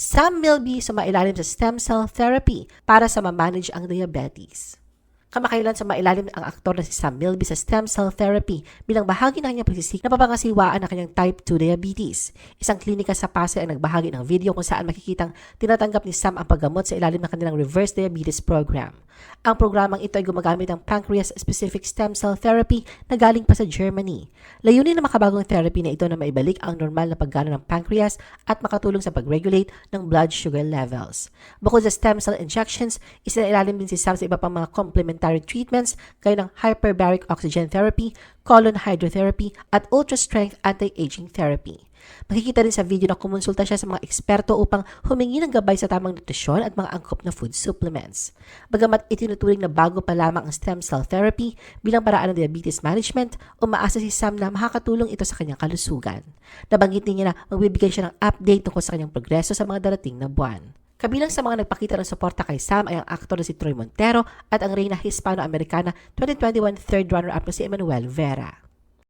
Sam Milby sumailalim sa stem cell therapy para sa ma-manage ang diabetes. Kamakailan sa mailalim ang aktor na si Sam Milby sa stem cell therapy bilang bahagi ng kanyang pagsisik na papangasiwaan ng kanyang type 2 diabetes. Isang klinika sa Pasay ang nagbahagi ng video kung saan makikitang tinatanggap ni Sam ang paggamot sa ilalim ng kanilang reverse diabetes program. Ang programang ito ay gumagamit ng pancreas-specific stem cell therapy na galing pa sa Germany. Layunin ng makabagong therapy na ito na maibalik ang normal na paggana ng pancreas at makatulong sa pag-regulate ng blood sugar levels. Bukod sa stem cell injections, isinailalim din si Sam sa iba pang mga complementary treatments gaya ng hyperbaric oxygen therapy, colon hydrotherapy, at ultra-strength anti-aging therapy. Makikita rin sa video na kumonsulta siya sa mga eksperto upang humingi ng gabay sa tamang nutrisyon at mga angkop na food supplements. Bagamat itinuturing na bago pa lamang ang stem cell therapy bilang paraan ng diabetes management, umaasa si Sam na makakatulong ito sa kanyang kalusugan. Nabanggit niya na magbibigay siya ng update tungkol sa kanyang progreso sa mga darating na buwan. Kabilang sa mga nagpakita ng suporta kay Sam ay ang aktor na si Troy Montero at ang reyna Hispano-Americana 2021 third runner-up na si Emmanuel Vera.